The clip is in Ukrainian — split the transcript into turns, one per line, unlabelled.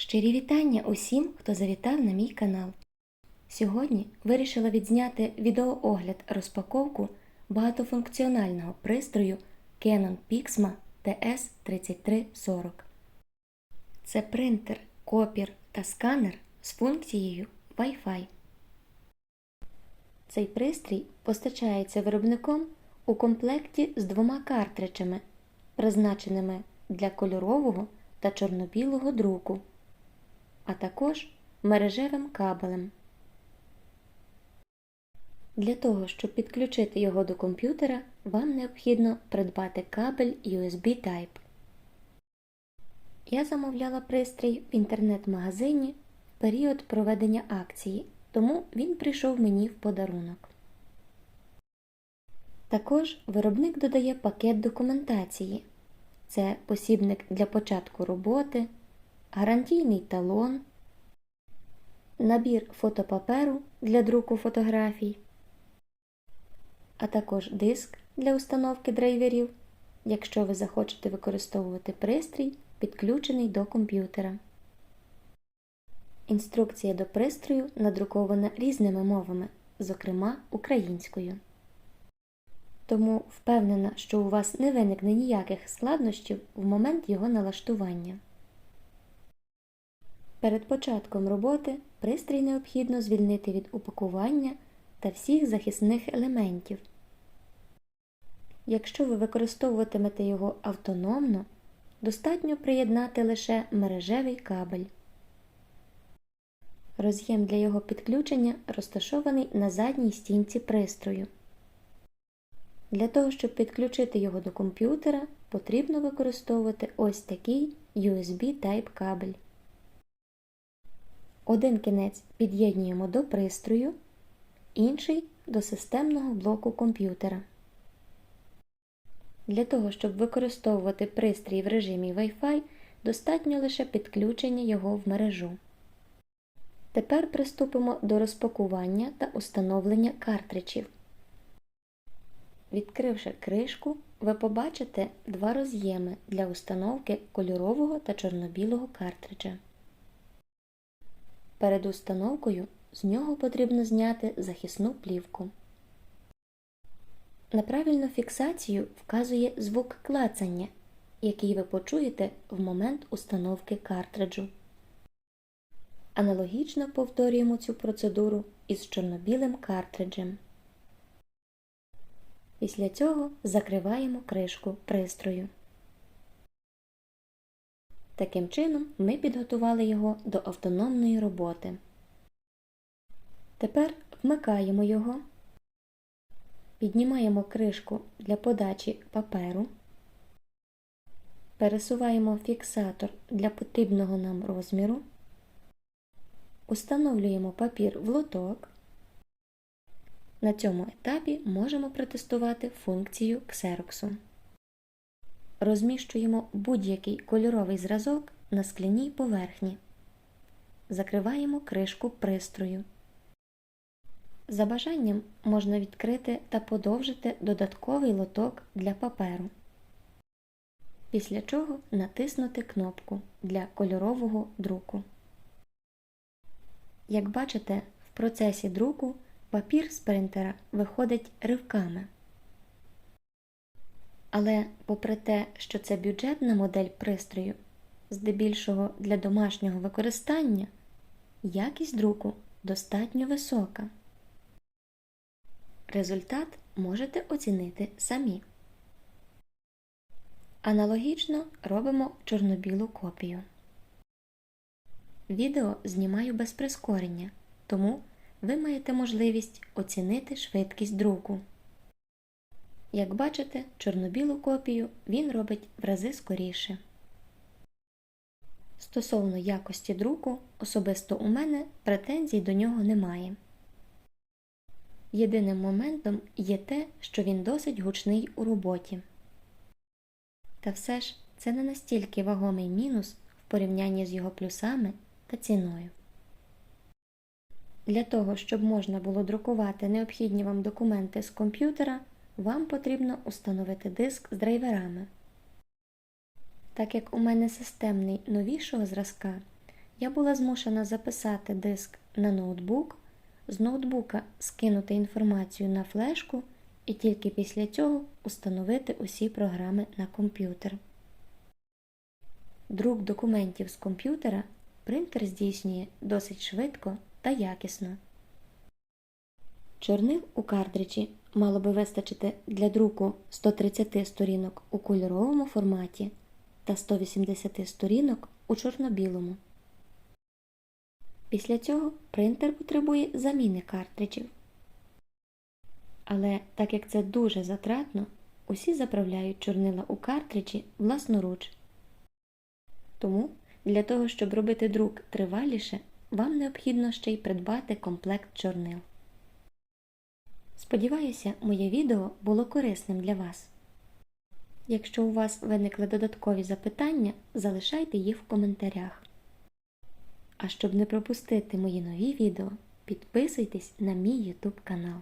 Щирі вітання усім, хто завітав на мій канал. Сьогодні вирішила відзняти відеоогляд розпаковку багатофункціонального пристрою Canon Pixma TS3340. Це принтер, копір та сканер з функцією Wi-Fi. Цей пристрій постачається виробником у комплекті з двома картриджами, призначеними для кольорового та чорно-білого друку, а також мережевим кабелем. Для того, щоб підключити його до комп'ютера, вам необхідно придбати кабель USB Type. Я замовляла пристрій в інтернет-магазині в період проведення акції, тому він прийшов мені в подарунок. Також виробник додає пакет документації. Це посібник для початку роботи, гарантійний талон, набір фотопаперу для друку фотографій, а також диск для установки драйверів, якщо ви захочете використовувати пристрій, підключений до комп'ютера. Інструкція до пристрою надрукована різними мовами, зокрема українською. Тому впевнена, що у вас не виникне ніяких складнощів в момент його налаштування. Перед початком роботи пристрій необхідно звільнити від упакування та всіх захисних елементів. Якщо ви використовуватимете його автономно, достатньо приєднати лише мережевий кабель. Роз'єм для його підключення розташований на задній стінці пристрою. Для того, щоб підключити його до комп'ютера, потрібно використовувати ось такий USB Type кабель. Один кінець під'єднуємо до пристрою, інший до системного блоку комп'ютера. Для того, щоб використовувати пристрій в режимі Wi-Fi, достатньо лише підключення його в мережу. Тепер приступимо до розпакування та установлення картриджів. Відкривши кришку, ви побачите два роз'єми для установки кольорового та чорно-білого картриджа. Перед установкою з нього потрібно зняти захисну плівку. На правильну фіксацію вказує звук клацання, який ви почуєте в момент установки картриджу. Аналогічно повторюємо цю процедуру із чорно-білим картриджем. Після цього закриваємо кришку пристрою. Таким чином ми підготували його до автономної роботи. Тепер вмикаємо його, піднімаємо кришку для подачі паперу, пересуваємо фіксатор для потрібного нам розміру, установлюємо папір в лоток. На цьому етапі можемо протестувати функцію ксероксу. Розміщуємо будь-який кольоровий зразок на скляній поверхні. Закриваємо кришку пристрою. За бажанням можна відкрити та подовжити додатковий лоток для паперу. Після чого натиснути кнопку для кольорового друку. Як бачите, в процесі друку папір з принтера виходить ривками. Але, попри те, що це бюджетна модель пристрою, здебільшого для домашнього використання, якість друку достатньо висока. Результат можете оцінити самі. Аналогічно робимо чорно-білу копію. Відео знімаю без прискорення, тому ви маєте можливість оцінити швидкість друку. Як бачите, чорно-білу копію він робить в рази скоріше. Стосовно якості друку, особисто у мене претензій до нього немає. Єдиним моментом є те, що він досить гучний у роботі. Та все ж це не настільки вагомий мінус в порівнянні з його плюсами та ціною. Для того, щоб можна було друкувати необхідні вам документи з комп'ютера, вам потрібно установити диск з драйверами. Так як у мене системний новішого зразка, я була змушена записати диск на ноутбук, з ноутбука скинути інформацію на флешку і тільки після цього установити усі програми на комп'ютер. Друк документів з комп'ютера принтер здійснює досить швидко та якісно. Чорнил у картриджі мало би вистачити для друку 130 сторінок у кольоровому форматі та 180 сторінок у чорно-білому. Після цього принтер потребує заміни картриджів. Але так як це дуже затратно, усі заправляють чорнила у картриджі власноруч. Тому для того, щоб робити друк триваліше, вам необхідно ще й придбати комплект чорнил. Сподіваюся, моє відео було корисним для вас. Якщо у вас виникли додаткові запитання, залишайте їх в коментарях. А щоб не пропустити мої нові відео, підписуйтесь на мій YouTube канал.